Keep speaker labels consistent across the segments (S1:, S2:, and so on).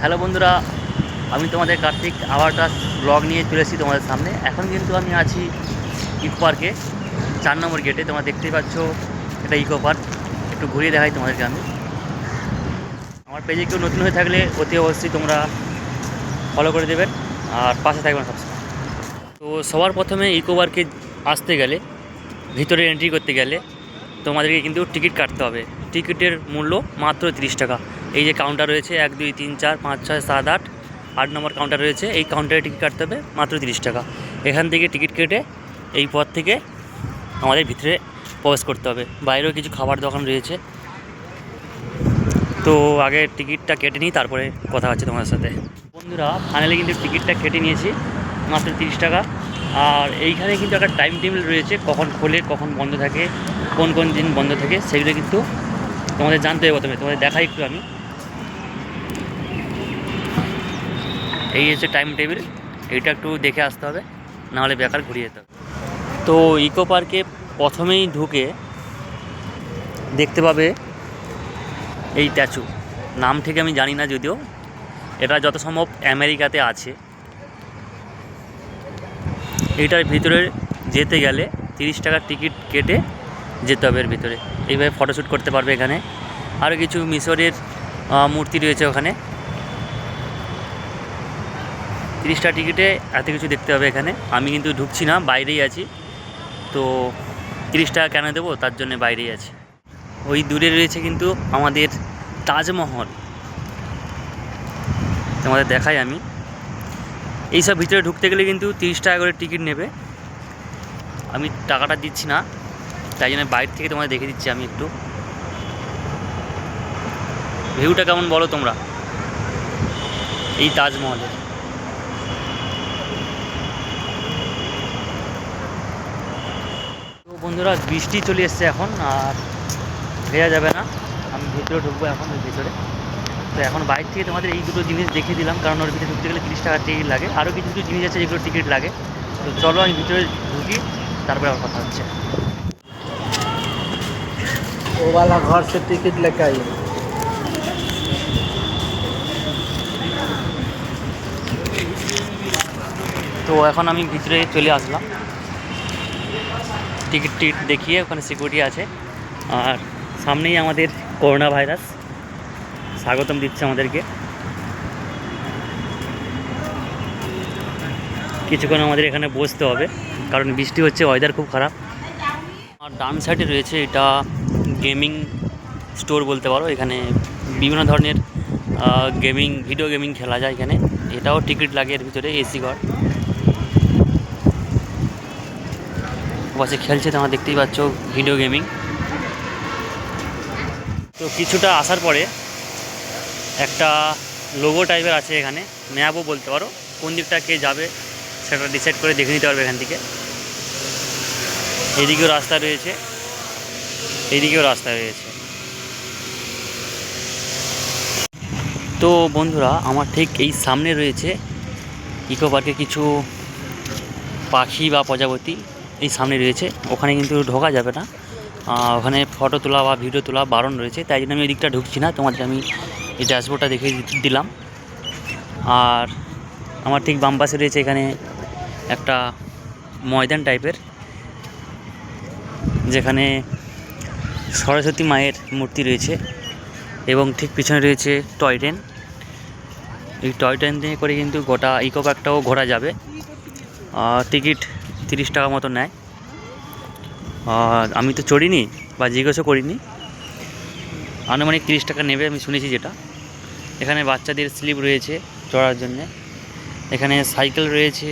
S1: Hello বন্ধুরা, আমি তোমাদের কার্তিক, আবার ব্লগ নিয়ে চলে এসেছি তোমাদের সামনে। এখন কিন্তু আমি আছি ইকো পার্কে চার নম্বর গেটে তোমরা দেখতেই পাচ্ছ, এটা ইকো পার্ক একটু ঘুরিয়ে দেখাই তোমাদেরকে আমি। আমার পেজে কেউ নতুন হয়ে থাকলে অতি অবশ্যই তোমরা ফলো করে দেবেন আর পাশে থাকবেন সবসময়। তো সবার প্রথমে ইকো পার্কে আসতে গেলে, ভিতরে এন্ট্রি করতে গেলে তোমাদেরকে কিন্তু টিকিট কাটতে হবে। টিকিটের মূল্য মাত্র তিরিশ টাকা। এই যে কাউন্টার রয়েছে, এক, দুই, তিন, চার, পাঁচ, ছয়, সাত, আট আট নম্বর কাউন্টার রয়েছে। এই কাউন্টারে টিকিট কাটতে হবে মাত্র তিরিশ টাকা। এখান থেকে টিকিট কেটে এই পথ থেকে আমাদের ভিতরে প্রবেশ করতে হবে। বাইরেও কিছু খাবার দোকান রয়েছে। তো আগে টিকিটটা কেটে নিই, তারপরে কথা হচ্ছে তোমাদের সাথে। বন্ধুরা ফাইনালি কিন্তু টিকিটটা কেটে নিয়েছি, মাত্র তিরিশ টাকা। আর এইখানে কিন্তু একটা টাইম টেবিল রয়েছে, কখন খোলে, কখন বন্ধ থাকে, কোন কোন দিন বন্ধ থাকে, সেগুলো কিন্তু তোমাদের জানতে হবে প্রথমে। তোমাদের দেখাই একটু আমি। এই হচ্ছে টাইম টেবিল এইটা একটু দেখে আসতে হবে, নাহলে বেকার ঘুরিয়ে যেতে হবে। তো ইকো পার্কে প্রথমেই ঢুকে দেখতে পাবে এই স্ট্যাচু নাম ঠিক আমি জানি না যদিও, এটা যত সম্ভব আমেরিকাতে আছে। এটার ভিতরে যেতে গেলে তিরিশ টাকার টিকিট কেটে যেতে হবে এর ভিতরে। এইভাবে ফটোশ্যুট করতে পারবে এখানে। আরও কিছু মিশরের মূর্তি রয়েছে ওখানে। তিরিশটা টিকিটে এত কিছু দেখতে হবে এখানে। আমি কিন্তু ঢুকছি না, বাইরেই আছি। তো তিরিশ টাকা কেন দেবো? তার জন্য বাইরেই আছি। ওই দূরে রয়েছে কিন্তু আমাদের তাজমহল। তোমাদের দেখাই আমি। এইসব ভিতরে ঢুকতে গেলে কিন্তু তিরিশ টাকা করে টিকিট নেবে। আমি টাকাটা দিচ্ছি না। তাই জন্য বাইরে থেকে তোমাদের দেখে দিচ্ছি আমি একটু। ভিউটা কেমন বলো তোমরা? এই তাজমহলের। বন্ধুরা বৃষ্টি চলে এসছে এখন আর ভেজা যাবে না আমি ভিতরে ঢুকবো এখন ওর ভিতরে তো এখন বাইরে থেকে তোমাদের এই দুটো জিনিস দেখিয়ে দিলাম কারণ ওর ভিতরে ঢুকতে গেলে তিরিশ টাকার টিকিট লাগে আরও কিছু কিছু জিনিস আছে যেগুলো টিকিট লাগে তো চলো আমি ভিতরে ঢুকি তারপরে আমার কথা হচ্ছে
S2: वो वाला घर से टिकट लेके आइए
S1: তো এখন আমি ভিতরে চলে আসলাম টিকিট টিকিট দেখিয়ে ওখানে সিকিউরিটি আছে। আর সামনেই আমাদের করোনা ভাইরাস। স্বাগতম দিচ্ছে আমাদেরকে। কিছুক্ষণ আমাদের এখানে বসতে হবে, কারণ বৃষ্টি হচ্ছে ওয়েদার খুব খারাপ। আর ডান সাইডে রয়েছে এটা গেমিং স্টোর বলতে পারো। এখানে বিভিন্ন ধরনের গেমিং ভিডিও গেমিং খেলা যায় এখানে। এটাও টিকিট লাগে এর ভিতরে এসি ঘর। পাশে খেলছে, তোমরা দেখতেই পাচ্ছ ভিডিও গেমিং তো কিছুটা আসার পরে একটা লোগো টাইপের আছে এখানে ম্যাপও বলতে পারো। কোন দিকটা কে যাবে সেটা ডিসাইড করে দেখে নিতে পারবে এখান থেকে। এদিকেও রাস্তা রয়েছে, এদিকেও রাস্তা রয়েছে। তো বন্ধুরা, আমার ঠিক এই সামনে রয়েছে ইকো পার্কে কিছু পাখি বা প্রজাপতি। এই সামনে রয়েছে। ওখানে কিন্তু ঢোকা যাবে না। ওখানে ফটো তোলা বা ভিডিও তোলা বারণ রয়েছে। তাই জন্য আমি ওই দিকটা ঢুকছি না। তোমাদের আমি এই ড্যাশবোর্ডটা দেখিয়ে দি- দিলাম। আর আমার ঠিক বাম পাশে রয়েছে এখানে একটা ময়দান টাইপের যেখানে সরস্বতী মায়ের মূর্তি রয়েছে এবং ঠিক পিছনে রয়েছে টয় ট্রেন এই টয় ট্রেন দিয়ে করে কিন্তু গোটা ইকো পার্কটাও ঘোরা যাবে। টিকিট তিরিশ টাকা মতো নেয়। আমি তো চড়িনি বা জিজ্ঞাসা করিনি। আনুমানিক তিরিশ টাকা নেবে, আমি শুনেছি যেটা। এখানে বাচ্চাদের স্লিপ রয়েছে চড়ার জন্যে। এখানে সাইকেল রয়েছে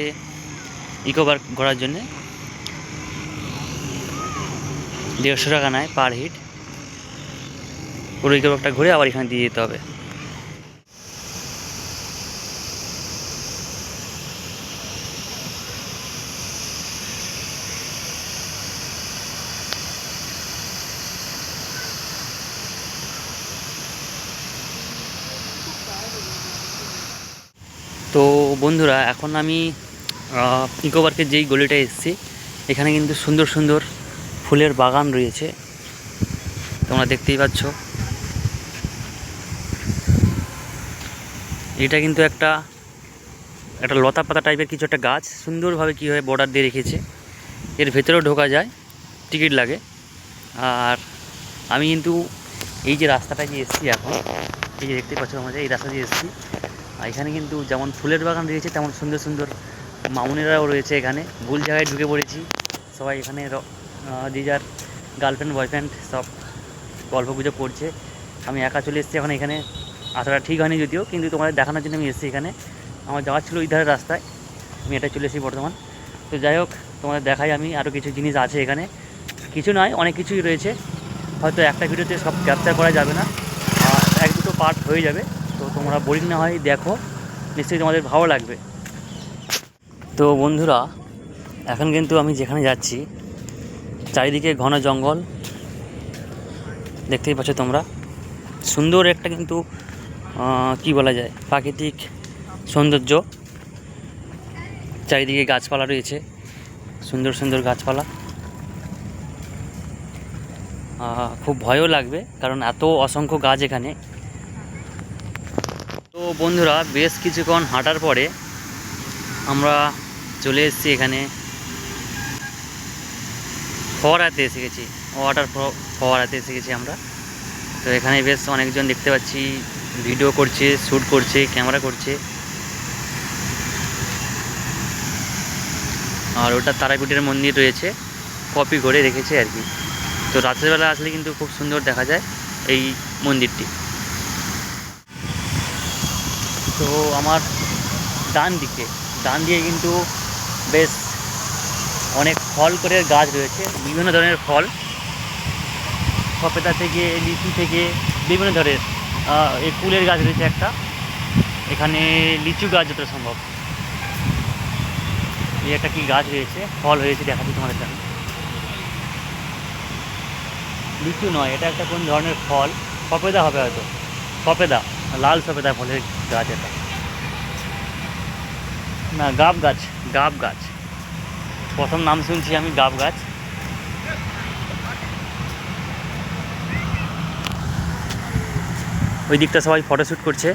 S1: ইকো পার্ক ঘোরার জন্যে। দেড়শো টাকা নেয় পার হিট পুরো ইকো পার্কটা ঘুরে আবার এখানে দিয়ে যেতে হবে তো বন্ধুরা, এখন আমি ইকো পার্কের যেই গলিটায় এসেছি, এখানে কিন্তু সুন্দর সুন্দর ফুলের বাগান রয়েছে। তোমরা দেখতেই পাচ্ছ। এটা কিন্তু একটা একটা লতা পাতা টাইপের কিছু একটা গাছ, সুন্দরভাবে কীভাবে বর্ডার দিয়ে রেখেছে। এর ভেতরেও ঢোকা যায়, টিকিট লাগে। আর আমি কিন্তু এই যে রাস্তাটা যে এসেছি এখন, এই যে দেখতে পাচ্ছ আমাদের এই রাস্তা দিয়ে এসেছি। আর এখানে কিন্তু যেমন ফুলের বাগান রয়েছে, তেমন সুন্দর সুন্দর মামুনেরাও রয়েছে এখানে। ভুল জায়গায় ঢুকে পড়েছি। সবাই এখানে যে যার গার্লফ্রেন্ড বয়ফ্রেন্ড সব গল্প গুজব করছে। আমি একা চলে এসেছি এখন এখানে। আসাটা ঠিক হয়নি যদিও, কিন্তু তোমাদের দেখানোর জন্য আমি এসেছি এখানে। আমার যাওয়ার ছিল ওই ধারের রাস্তায়। আমি এটা চলে এসেছি বর্তমান। তো যাই হোক, তোমাদের দেখাই আমি আরও কিছু জিনিস আছে এখানে। কিছু নয়, অনেক কিছুই রয়েছে। হয়তো একটা ভিডিওতে সব ক্যাপচার করা যাবে না। এক দুটো পার্ট হয়ে যাবে। তোমরা বোরিং না হয়, দেখো। নিশ্চয়ই তোমাদের ভালো লাগবে। তো বন্ধুরা, এখন কিন্তু আমি যেখানে যাচ্ছি, চারিদিকে ঘন জঙ্গল। দেখতেই পাচ্ছ তোমরা। সুন্দর একটা কিন্তু কি বলা যায়, প্রাকৃতিক সৌন্দর্য। চারিদিকে গাছপালা রয়েছে, সুন্দর সুন্দর গাছপালা। খুব ভয়ও লাগবে, কারণ এত অসংখ্য গাছ এখানে। বন্ধুরা, বেশ কিছুক্ষণ হাঁটার পরে আমরা চলে এসেছি এখানে। ফোয়ারাতে এসে গেছি, ওয়াটার ফোয়ারাতে এসে গেছি আমরা। তো এখানে বেশ অনেকজন দেখতে পাচ্ছি, ভিডিও করছে, শ্যুট করছে, ক্যামেরা করছে। আর ওটা তারাপীঠের মন্দির রয়েছে, কপি করে রেখেছে আর কি। তো রাতের বেলা আসলে কিন্তু খুব সুন্দর দেখা যায় এই মন্দিরটি। তো আমার ডান দিকে ডান দিকে কিন্তু বেশ অনেক ফল করে গাছ রয়েছে, বিভিন্ন ধরনের ফল। সপেতা থেকে, লিচু থেকে বিভিন্ন ধরনের এই কুলের গাছ রয়েছে একটা। এখানে লিচু গাছ যত সম্ভব। এই একটা কি গাছ রয়েছে, ফল হয়েছে দেখাচ্ছি তোমাদের জন্য লিচু নয়, এটা একটা কোন ধরনের ফল? সপেদা হবে হয়তো। সপেদা লাল সপেদা ফলের গাছ এটা। না, গাব গাছ গাব গাছ। প্রথম নাম শুনছি আমি, গাব গাছ। ওই দিকটা সবাই ফটোশ্যুট করছে।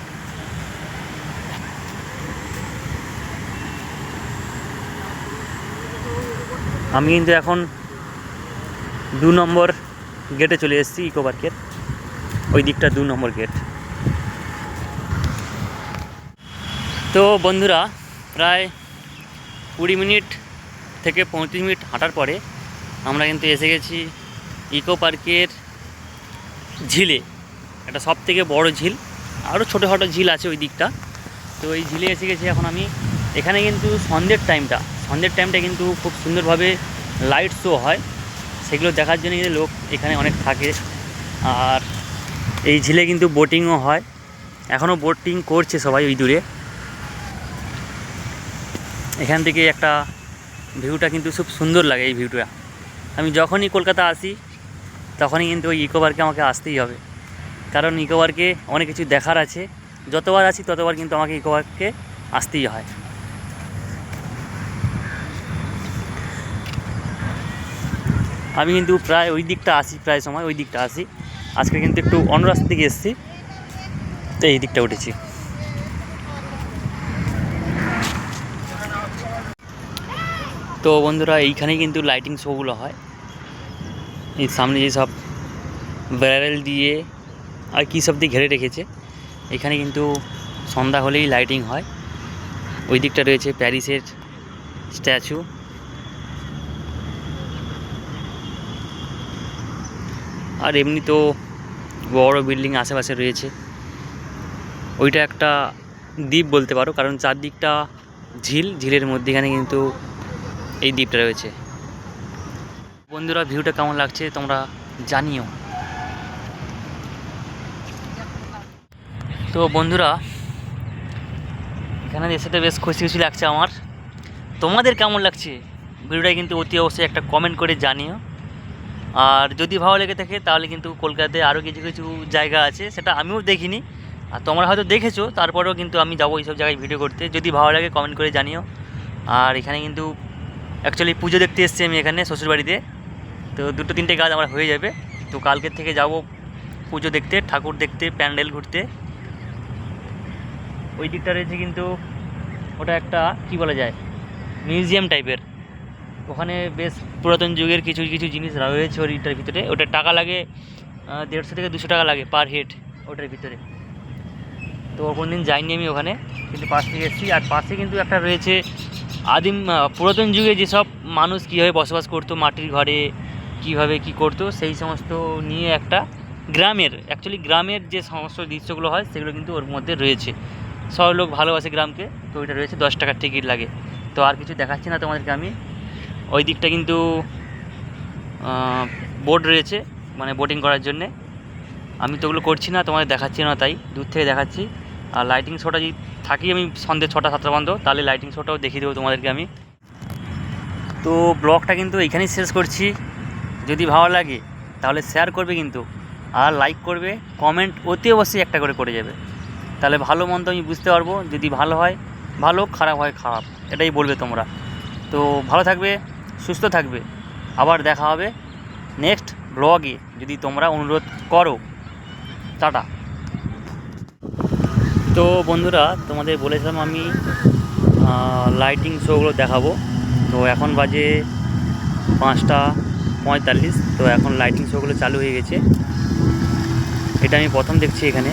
S1: আমি কিন্তু এখন দু নম্বর গেটে চলে এসেছি ইকো পার্কের ওই দিকটা দু নম্বর গেট তো বন্ধুরা, প্রায় কুড়ি মিনিট থেকে পঁয়ত্রিশ মিনিট হাঁটার পরে আমরা কিন্তু এসে গেছি ইকো পার্কের ঝিলে। একটা সব থেকে বড় ঝিল, আরও ছোটোখাটো ঝিল আছে ওই দিকটা। তো এই ঝিলে এসে গেছি এখন আমি। এখানে কিন্তু সন্ধ্যের টাইমটা সন্ধ্যের টাইমটা কিন্তু খুব সুন্দরভাবে লাইট শো হয়। সেগুলো দেখার জন্য কিন্তু লোক এখানে অনেক থাকে। আর এই ঝিলে কিন্তু বোটিংও হয়। এখনও বোটিং করছে সবাই ওই দূরে। এখান থেকে একটা ভিউটা কিন্তু খুব সুন্দর লাগে এই ভিউটা। আমি যখনই কলকাতা আসি, তখনই কিন্তু ওই ইকো পার্কে আমাকে আসতেই হবে। কারণ ইকো পার্কে অনেক কিছু দেখার আছে। যতবার আসি, ততবার কিন্তু আমাকে ইকো পার্কে আসতেই হয়। আমি কিন্তু প্রায় ওই দিকটা আসি, প্রায় সময় ওই দিকটা আসি। আজকে কিন্তু একটু অন্য রাস্তা থেকে এসেছি, তো এই দিকটা উঠেছি। তো বন্ধুরা, এইখানেই কিন্তু লাইটিং শোগুলো হয়। এই সামনে যেসব ব্যারেল দিয়ে আর কী সব দিয়ে ঘিরে রেখেছে, এখানে কিন্তু সন্ধ্যা হলেই লাইটিং হয়। ওই দিকটা রয়েছে প্যারিসের স্ট্যাচু আর এমনি তো বড় বিল্ডিং আশেপাশে রয়েছে। ওইটা একটা দ্বীপ বলতে পারো, কারণ চারদিকটা ঝিল, ঝিলের মধ্যেখানে কিন্তু এই দ্বীপটা রয়েছে। বন্ধুরা, ভিউটা কেমন লাগছে তোমরা জানিও। তো বন্ধুরা, এখানে এসে তো বেশ খুশি খুশি লাগছে আমার। তোমাদের কেমন লাগছে? ভিডিওটা কিন্তু অতি অবশ্যই একটা কমেন্ট করে জানিও। আর যদি ভালো লেগে থাকে, তাহলে কিন্তু কলকাতায় আরও কিছু কিছু জায়গা আছে, সেটা আমিও দেখিনি। আর তোমরা হয়তো দেখেছ, তারপরেও কিন্তু আমি যাব এইসব জায়গায় ভিডিও করতে। যদি ভালো লাগে কমেন্ট করে জানিও। আর এখানে কিন্তু অ্যাকচুয়ালি পুজো দেখতে এসেছি আমি এখানে, শ্বশুরবাড়িতে। তো দুটো তিনটে কাজ আমার হয়ে যাবে। তো কালকের থেকে যাব পুজো দেখতে, ঠাকুর দেখতে, প্যান্ডেল ঘুরতে। ওই দিকটা রয়েছে কিন্তু ওটা একটা কি বলা যায়, মিউজিয়াম টাইপের। ওখানে বেশ পুরাতন যুগের কিছু কিছু জিনিস রয়েছে ওইটার ভিতরে। ওটা টাকা লাগে দেড়শো থেকে দুশো টাকা লাগে পার হেড ওটার ভিতরে। তো কোনো দিন যাইনি আমি ওখানে, কিন্তু পাশ থেকে এসেছি। আর পাশে কিন্তু একটা রয়েছে আদিম পুরাতন যুগে যেসব মানুষ কীভাবে বসবাস করতো মাটির ঘরে, কীভাবে কি করতো, সেই সমস্ত নিয়ে একটা গ্রামের অ্যাকচুয়ালি গ্রামের যে সমস্ত দৃশ্যগুলো হয়, সেগুলো কিন্তু ওর মধ্যে রয়েছে। সব লোক ভালোবাসে গ্রামকে, তো ওইটা রয়েছে, দশ টাকার টিকিট লাগে। তো আর কিছু দেখাচ্ছি না তোমাদেরকে আমি। ওই দিকটা কিন্তু বোট রয়েছে মানে বোটিং করার জন্যে। আমি তো ওগুলো করছি না, তোমাদের দেখাচ্ছি না, তাই দূর থেকে দেখাচ্ছি। আর লাইটিং শোটা যদি থাকি আমি সন্ধ্যে ছটা, সাতটা পর্যন্ত, তাহলে লাইটিং শোটাও দেখিয়ে দেবো তোমাদেরকে আমি। তো ব্লগটা কিন্তু এখানেই শেষ করছি। যদি ভালো লাগে, তাহলে শেয়ার করবে কিন্তু। আর লাইক করবে কমেন্ট অতি অবশ্যই একটা করে করে যাবে। তাহলে ভালো মন্দ আমি বুঝতে পারব, যদি ভালো হয়, ভালো, খারাপ হয়, খারাপ। এটাই বলবে তোমরা। তো ভালো থাকবে, সুস্থ থাকবে। আবার দেখা হবে নেক্সট ব্লগে যদি তোমরা অনুরোধ করো, টাটা। তো বন্ধুরা, তোমাদের বলেছিলাম আমি লাইটিং শোগুলো দেখাবো। তো এখন বাজে পাঁচটা পঁয়তাল্লিশ, তো এখন লাইটিং শোগুলো চালু হয়ে গেছে। এটা আমি প্রথম দেখছি এখানে।